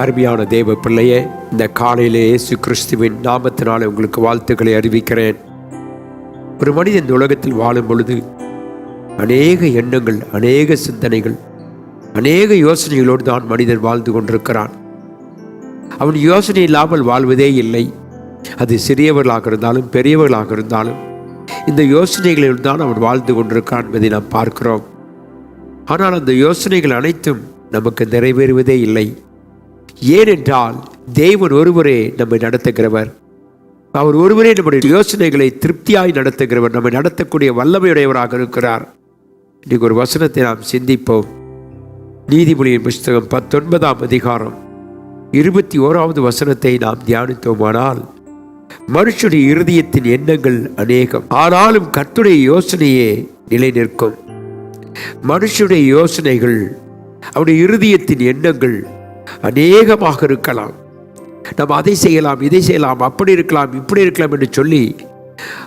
அருமையான தேவ பிள்ளையே இந்த காலையிலே இயேசு கிறிஸ்துவின் நாமத்தினாலே உங்களுக்கு வாழ்த்துக்களை அறிவிக்கிறேன். ஒரு மனிதன் இந்த உலகத்தில் வாழும் பொழுது அநேக எண்ணங்கள் அநேக சிந்தனைகள் அநேக யோசனைகளோடு தான் மனிதன் வாழ்ந்து கொண்டிருக்கிறான். அவன் யோசனை இல்லாமல் வாழ்வதே இல்லை. அது சிறியவர்களாக இருந்தாலும் பெரியவர்களாக இருந்தாலும் இந்த யோசனைகளில் தான் அவன் வாழ்ந்து கொண்டிருக்கான் என்பதை நாம் பார்க்கிறோம். ஆனால் அந்த யோசனைகள் அனைத்தும் நமக்கு நிறைவேறுவதே இல்லை. ஏனென்றால் தேவன் ஒருவரே நம்மை நடத்துகிறவர். அவர் ஒருவரே நம்முடைய யோசனைகளை திருப்தியாய் நடத்துகிறவர். நம்மை நடத்தக்கூடிய வல்லமையுடையவராக இருக்கிறார். இன்னைக்கு ஒரு வசனத்தை நாம் சிந்திப்போம். நீதிமொழியின் புஸ்தகம் பத்தொன்பதாம் அதிகாரம் இருபத்தி ஓராவது வசனத்தை நாம் தியானித்தோமானால் மனுஷனுடைய இருதயத்தின் எண்ணங்கள் அநேகம். ஆனாலும் கத்துடைய யோசனையே நிலை நிற்கும் மனுஷனுடைய யோசனைகள் அவருடைய இருதயத்தின் எண்ணங்கள் அநேகமாக இருக்கலாம். நம்ம அதை செய்யலாம் இதை செய்யலாம் அப்படி இருக்கலாம் இப்படி இருக்கலாம் என்று சொல்லி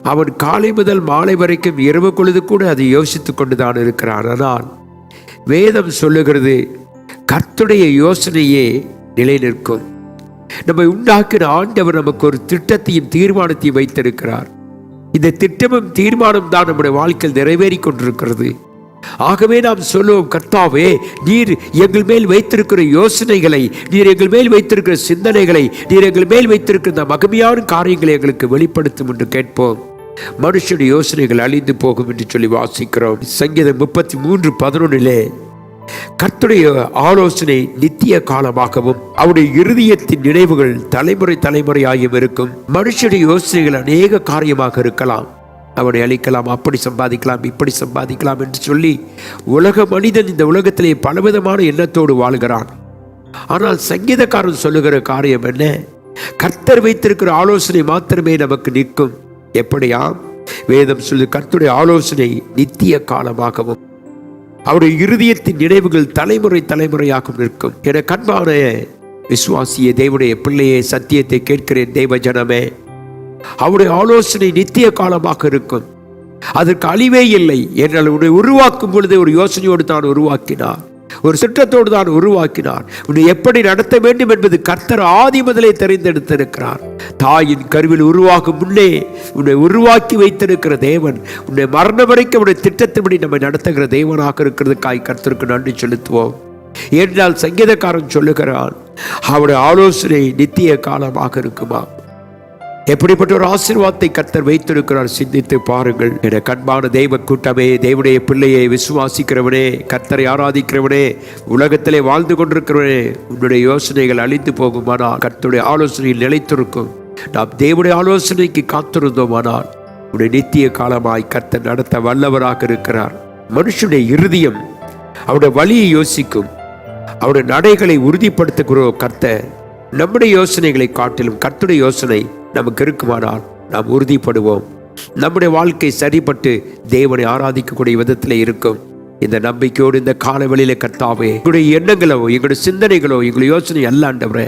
அவன் காலை முதல் மாலை வரைக்கும் இரவு பொழுது கூட அதை யோசித்துக் கொண்டுதான் இருக்கிறான். ஆனால் வேதம் சொல்லுகிறது கர்த்துடைய யோசனையே நிலை நிற்கும். நம்மை உண்டாக்கின ஆண்டவர் நமக்கு ஒரு திட்டத்தையும் தீர்மானத்தையும் வைத்திருக்கிறார். இந்த திட்டமும் தீர்மானம் தான் நம்முடைய வாழ்க்கையில் நிறைவேறிக் கொண்டிருக்கிறது. ஆகவே நாம் சொல்லுவோம் கர்த்தாவே நீர் எங்கள் மேல் வைத்திருக்கிற யோசனைகளை நீர் எங்கள் மேல் வைத்திருக்கிற சிந்தனைகளை நீர் எங்கள் மேல் வைத்திருக்கிற இந்த மகிமையான காரியங்களை எங்களுக்கு வெளிப்படுத்தும் என்று கேட்போம். மனுஷனுடைய யோசனைகள் அழிந்து போகும் என்று சொல்லி வாசிக்கிறோம். சங்கீதம் முப்பத்தி மூன்று பதினொன்னிலே கர்த்துடைய ஆலோசனை நித்திய காலமாகவும் அவருடைய இருதயத்தின் நினைவுகள் தலைமுறை தலைமுறையாகவும் இருக்கும். மனுஷனுடைய யோசனைகள் அநேக காரியமாக இருக்கலாம். அவனை அழிக்கலாம் அப்படி சம்பாதிக்கலாம் இப்படி சம்பாதிக்கலாம் என்று சொல்லி உலக மனிதன் இந்த உலகத்திலே பலவிதமான எண்ணத்தோடு வாழ்கிறான். ஆனால் சங்கீதக்காரன் சொல்லுகிற காரியம் என்ன? கர்த்தர் வைத்திருக்கிற ஆலோசனை மாத்திரமே நமக்கு நிற்கும். எப்படியா வேதம் சொல்லு கர்த்தருடைய ஆலோசனை நித்திய காலமாகவும் அவருடைய இருதயத்தின் நினைவுகள் தலைமுறை தலைமுறையாகவும் நிற்கும். என கண்பான விசுவாசிய தேவனுடைய பிள்ளையே சத்தியத்தை கேட்கிறேன் தெய்வ ஜனமே. அவருடைய ஆலோசனை நித்திய காலமாக இருக்கும். அதற்கு அழிவே இல்லை என்றால் உன்னை உருவாக்கும் பொழுது ஒரு யோசனையோடு தான் உருவாக்கினார். ஒரு திட்டத்தோடு தான் உருவாக்கினார். உன்னை எப்படி நடத்த வேண்டும் என்பது கர்த்தர் ஆதி முதலே தெரிந்தெடுத்திருக்கிறார். தாயின் கருவில் உருவாகும் முன்னே உன்னை உருவாக்கி வைத்திருக்கிற தேவன் உன்னை மரண வரைக்கும் உன்னை திட்டத்தின்படி நம்மை நடத்துகிற தேவனாக இருக்கிறதுக்காய் கர்த்தருக்கு நன்றி செலுத்துவோம். என்றால் சங்கீதக்காரன் சொல்லுகிறான் அவருடைய ஆலோசனை நித்திய காலமாக இருக்குமா? எப்படிப்பட்ட ஒரு ஆசீர்வாதத்தை கத்தர் வைத்திருக்கிறார் சிந்தித்து பாருங்கள். என கண்பான தெய்வ கூட்டமே தேவனுடைய பிள்ளையை விசுவாசிக்கிறவனே கர்த்தரை ஆராதிக்கிறவனே உலகத்திலே வாழ்ந்து கொண்டிருக்கிறவனே உன்னுடைய யோசனைகள் அழிந்து போகுமானால் கத்தருடைய ஆலோசனையில் நிலைத்திருக்கும். நாம் தேவனுடைய ஆலோசனைக்கு காத்திருந்தோமானால் உன்னுடைய நித்திய காலமாய் கர்த்தர் நடத்த வல்லவராக இருக்கிறார். மனுஷனுடைய இருதயம் அவருடைய வழியை யோசிக்கும் அவருடைய நடைகளை உறுதிப்படுத்துகிறோ கர்த்தர். நம்முடைய யோசனைகளை காட்டிலும் கர்த்துடைய யோசனை நமக்கு இருக்குமானால் நாம் உறுதிப்படுவோம். நம்முடைய வாழ்க்கை சரிப்பட்டு தேவனை ஆராதிக்கக்கூடிய விதத்தில் இருக்கும். இந்த நம்பிக்கையோடு இந்த காலவெளியில கர்த்தாவே எங்களுடைய எண்ணங்களோ எங்களுடைய சிந்தனைகளோ எங்களுடைய யோசனை அல்லாண்டவரே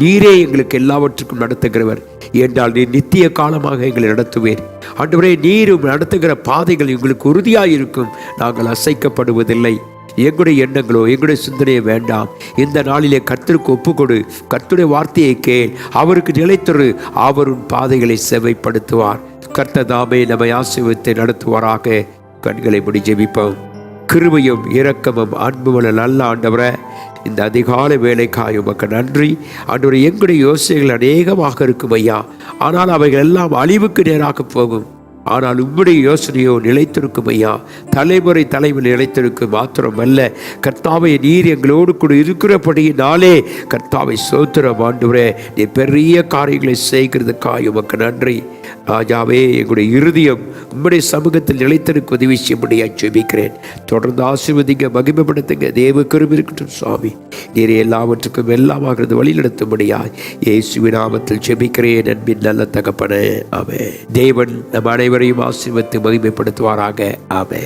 நீரே எங்களுக்கு எல்லாவற்றுக்கும் நடத்துகிறவர். என்றால் நீ நித்திய காலமாக எங்களை நடத்துவேன் ஆண்டவரே நீரும் நடத்துகிற பாதைகள் எங்களுக்கு உறுதியாக இருக்கும் நாங்கள் அசைக்கப்படுவதில்லை. எங்களுடைய எண்ணங்களோ எங்களுடைய சிந்தனையோ வேண்டாம். இந்த நாளிலே கர்த்தருக்கு ஒப்புக்கொடு. கத்துடைய வார்த்தையை கேள். அவருக்கு நிலைத்தொரு அவரும் பாதைகளை செவைப்படுத்துவார். கர்த்ததாமே நம்மை ஆசீர்வத்தை நடத்துவாராக. கண்களை முடி ஜெபிப்போம். கிருபையும் இரக்கமும் அன்புமல நல்ல ஆண்டவரை இந்த அதிகாலை வேலைக்காய் உமக்கு நன்றி. ஆண்டவரை எங்களுடைய யோசனைகள் அநேகமாக இருக்கும் ஐயா ஆனால் அவைகள் எல்லாம் அழிவுக்கு நேராக போகும். ஆனால் உம்முடைய யோசனையோ நிலைத்திருக்கும் ஐயா தலைமுறை தலைவர் நிலைத்திருக்கும் மாத்திரமல்ல. கர்த்தாவை நீர் எங்களோடு கூட இருக்கிறபடியினாலே கர்த்தாவை சோத்திரம் ஆண்டுவரே. நீ பெரிய காரியங்களை செய்கிறதுக்காய் உமக்கு நன்றி. ராஜாவே எங்களுடைய இருதயம் உம்முடைய சமூகத்தில் நிலைத்திருக்க உதவி செய்யும்படியாக ஜெபிக்கிறேன். தொடர்ந்து ஆசிர்வதிங்க மகிமைப்படுத்துங்க. தேவ கருவி இருக்கட்டும் சுவாமி. நீர் எல்லாவற்றுக்கும் எல்லாமாகிறது வழி நடத்தும்படியாய் ஏசு நாமத்தில் ஜெபிக்கிறேன் அன்பின் நல்ல தகப்பனே. அவன் தேவன் நம் அனைவரையும் ஆசீர்வத்து மகிமைப்படுத்துவாராக. ஆமே